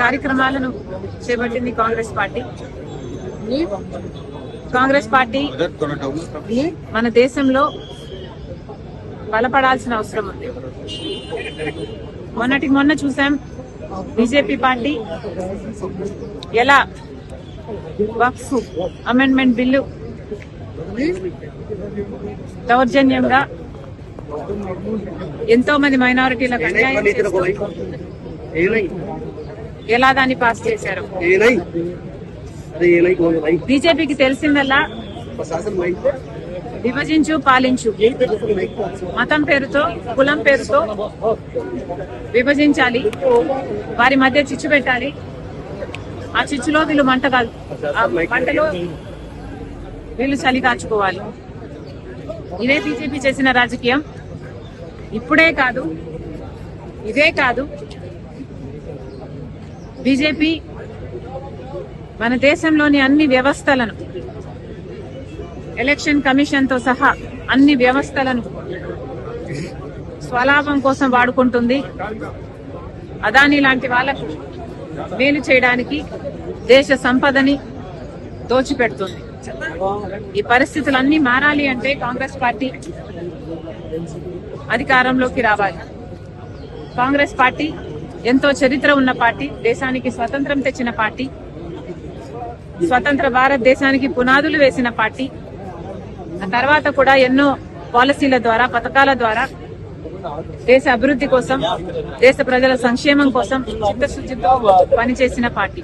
కార్యక్రమాలను చేపట్టింది Congress party. Congress party మన దేశంలో బలపడాల్సిన అవసరం ఉంది. మొన్నటికి మొన్న చూసాం బీజేపీ పార్టీ ఎలా వక్ఫ్ అమెండ్మెంట్ బిల్లు దౌర్జన్యంగా ఎంతో మంది మైనారిటీలకు అన్యాయం చేస్తూ ఎలా దాన్ని పాస్ చేశారు? బీజేపీకి తెలిసిందల్లా? విభజించు పాలించు. మతం పేరుతో కులం పేరుతో విభజించాలి. వారి మధ్య చిచ్చు పెట్టాలి. ఆ చిచ్చులో వీళ్ళు మంట కాదు మంటలో వీళ్ళు చలి కాచుకోవాలి. ఇదే బీజేపీ చేసిన రాజకీయం. ఇప్పుడే కాదు. ఇదే కాదు. బీజేపీ మన దేశంలోని అన్ని వ్యవస్థలను ఎలక్షన్ కమిషన్తో సహా అన్ని వ్యవస్థలను స్వలాభం కోసం వాడుకుంటుంది. అదాని లాంటి వాళ్ళకు మేలు చేయడానికి దేశ సంపదని దోచిపెడుతుంది. ఈ పరిస్థితులన్నీ మారాలి అంటే కాంగ్రెస్ పార్టీ అధికారంలోకి రావాలి. కాంగ్రెస్ పార్టీ ఎంతో చరిత్ర ఉన్న పార్టీ దేశానికి స్వతంత్రం తెచ్చిన పార్టీ స్వతంత్ర భారతదేశానికి పునాదులు వేసిన పార్టీ. ఆ తర్వాత కూడా ఎన్నో పాలసీల ద్వారా పథకాల ద్వారా దేశ అభివృద్ధి కోసం దేశ ప్రజల సంక్షేమం కోసం చిత్తశుద్ధితో పనిచేసిన పార్టీ.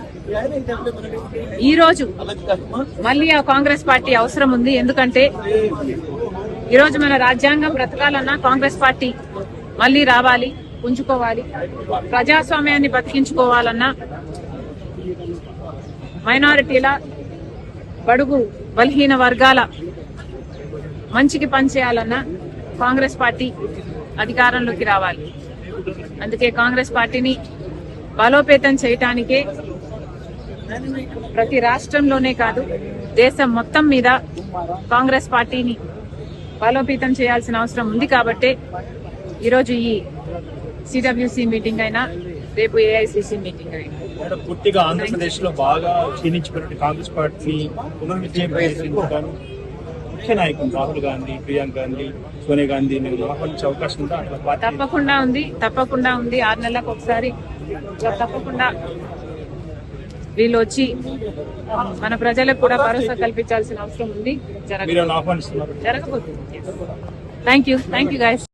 ఈ రోజు మళ్ళీ ఆ కాంగ్రెస్ పార్టీ అవసరం ఉంది. ఎందుకంటే ఈ రోజు మన రాజ్యాంగం బ్రతకాలన్నా కాంగ్రెస్ పార్టీ మళ్ళీ రావాలి. ఉంచుకోవాలి ప్రజాస్వామ్యాన్ని బతికించుకోవాలన్నా మైనారిటీల బడుగు బలహీన వర్గాల మంచికి పనిచేయాలన్నా కాంగ్రెస్ పార్టీ అధికారంలోకి రావాలి. అందుకే కాంగ్రెస్ పార్టీని బలోపేతం చేయటానికే ప్రతి రాష్ట్రంలోనే కాదు దేశం మొత్తం మీద కాంగ్రెస్ పార్టీని బలోపేతం చేయాల్సిన అవసరం ఉంది కాబట్టే ఈరోజు ఈ సిడబ్ల్యూసి మీటింగ్ అయినా రేపు ఏఐసిసి మీటింగ్ అయినా. పూర్తిగా ఆంధ్రప్రదేశ్లో బాగా క్షీణించిపోయిన కాంగ్రెస్ పార్టీ పునర్విజయం ముఖ్య నాయకులు రాహుల్ గాంధీ ప్రియాంక గాంధీ సోనియా గాంధీ ఆహ్వానించే అవకాశం ఉందా? తప్పకుండా ఉంది తప్పకుండా ఉంది. ఆరు నెలలకు ఒకసారి తప్పకుండా వీళ్ళు వచ్చి మన ప్రజలకు కూడా భరోసా కల్పించాల్సిన అవసరం ఉంది. జరగబోతుంది. Thank you thank you guys